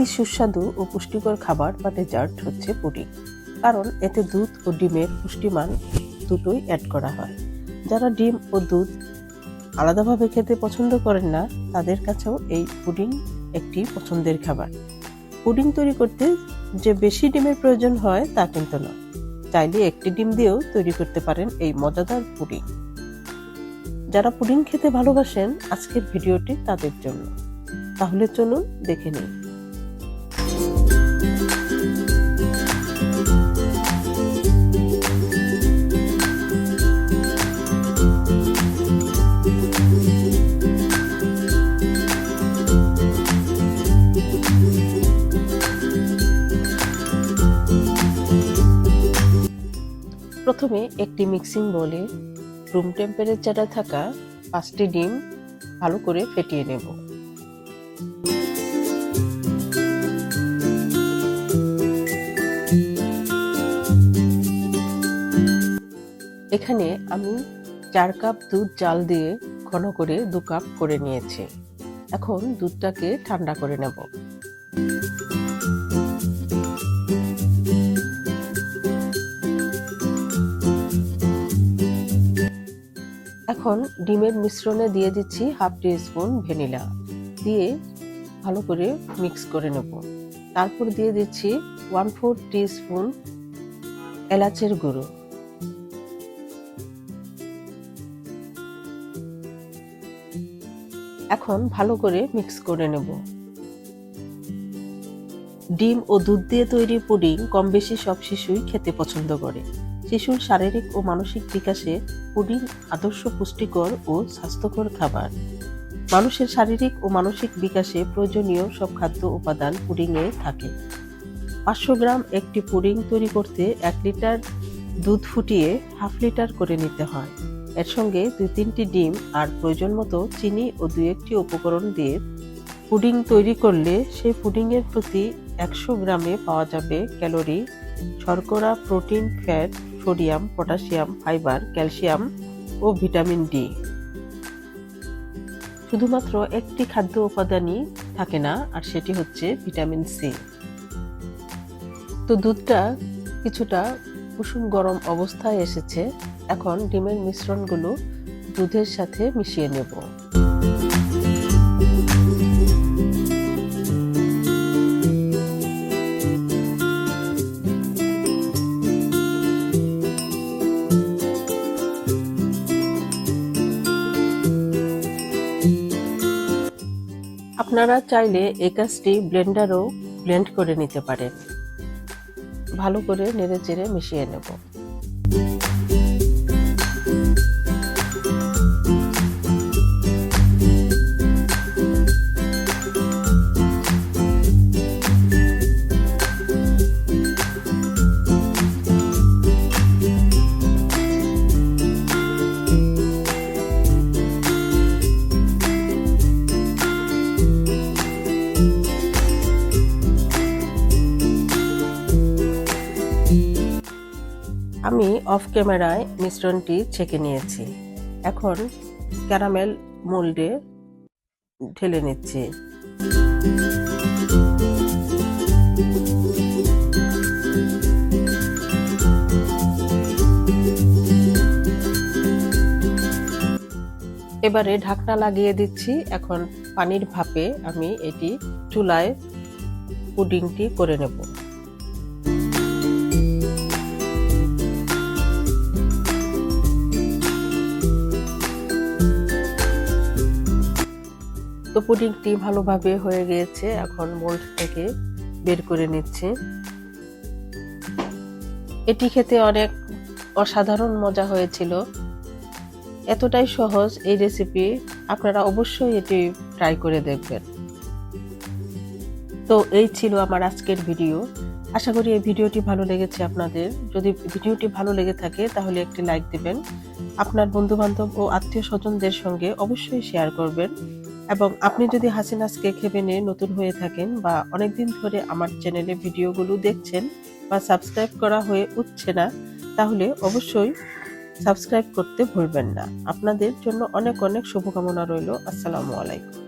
অতি সুস্বাদু ও পুষ্টিকর খাবার বা ডেজার্ট হচ্ছে পুডিং। কারণ এতে দুধ ও ডিমের পুষ্টিমান দুটোই অ্যাড করা হয়। যারা ডিম ও দুধ আলাদাভাবে খেতে পছন্দ করেন না, তাদের কাছেও এই পুডিং একটি পছন্দের খাবার। পুডিং তৈরি করতে যে বেশি ডিমের প্রয়োজন হয়, তা কিন্তু না চাইলে একটি ডিম দিয়েও তৈরি করতে পারেন এই মজাদার পুডিং। যারা পুডিং খেতে ভালোবাসেন, আজকের ভিডিওটি তাদের জন্য। তাহলে চলুন দেখে নিই। প্রথমে একটি মিক্সিং বোলে রুম টেম্পারেচারে থাকা পাঁচটি ডিম ভালো করে ফেটিয়ে নেব। এখানে আমি চার কাপ দুধ জাল দিয়ে ঘন করে দু কাপ করে নিয়েছি। এখন দুধটাকে ঠান্ডা করে নেব। এখন ডিমের মিশ্রণে দিয়ে দিচ্ছি হাফ টি স্পুন ভ্যানিলা। দিয়ে ভালো করে মিক্স করে নেব। তারপর দিয়ে দিচ্ছি ওয়ান ফোর টি স্পুন এলাচের গুঁড়ো। এখন ভালো করে মিক্স করে নেব। ডিম ও দুধ দিয়ে তৈরি পুডিং কম বেশি সব শিশুই খেতে পছন্দ করে। শিশুর শারীরিক ও মানসিক বিকাশে পুডিং আদর্শ পুষ্টিকর ও স্বাস্থ্যকর খাবার। মানুষের শারীরিক ও মানসিক বিকাশে প্রয়োজনীয় সব খাদ্য উপাদান পুডিংয়ে থাকে। পাঁচশো গ্রাম একটি পুডিং তৈরি করতে এক লিটার দুধ ফুটিয়ে হাফ লিটার করে নিতে হয়। এর সঙ্গে দুই তিনটি ডিম আর প্রয়োজন মতো চিনি ও দুই একটি উপকরণ দিয়ে পুডিং তৈরি করলে সেই পুডিংয়ের প্রতি একশো গ্রামে পাওয়া যাবে ক্যালোরি, শর্করা, protein, fat sodium, potassium, fibre, calcium ও ভিটামিন ডি। শুধুমাত্র একটি খাদ্য উপাদানই থাকে না, আর সেটি হচ্ছে ভিটামিন সি। তো দুধটা কিছুটা কুসুম গরম অবস্থায় এসেছে, এখন ডিমের মিশ্রণগুলো দুধের সাথে মিশিয়ে নেব। আপনারা চাইলে এই কাজটি ব্লেন্ডারও ব্লেন্ড করে নিতে পারেন। ভালো করে নেড়ে চেড়ে মিশিয়ে নেব। আমি অফ ক্যামেরায় মিশ্রণটি ছেঁকে নিয়েছি। এখন ক্যারামেল মোল্ডে ঢেলে নিচ্ছি। এবারে ঢাকনা লাগিয়ে দিচ্ছি। এখন পানির ভাপে আমি এটি চুলায় পুডিংটি করে নেব। পুডিংটি ভালোভাবে হয়ে গিয়েছে, এখন মোল্ড থেকে বের করে নিচ্ছে। এটি খেতে অনেক অসাধারণ মজা হয়েছিল। এতটাই সহজ এই রেসিপি আপনারা অবশ্যই এটি ট্রাই করে দেখবেন। তো এই ছিল আমার আজকের ভিডিও আশা করি এই ভিডিওটি ভালো লেগেছে আপনাদের। যদি ভিডিওটি ভালো লেগে থাকে, তাহলে একটি লাইক দেবেন। আপনার বন্ধু বান্ধব ও আত্মীয় স্বজনদের সঙ্গে অবশ্যই শেয়ার করবেন। এবং আপনি যদি হাসিনাস কেক নিয়ে নতুন হয়ে থাকেন বা অনেকদিন ধরে আমার চ্যানেলে ভিডিওগুলো দেখছেন বা সাবস্ক্রাইব করা হয়ে উঠছে না, তাহলে অবশ্যই সাবস্ক্রাইব করতে ভুলবেন না। আপনাদের জন্য অনেক অনেক শুভকামনা রইল। আসসালামু আলাইকুম।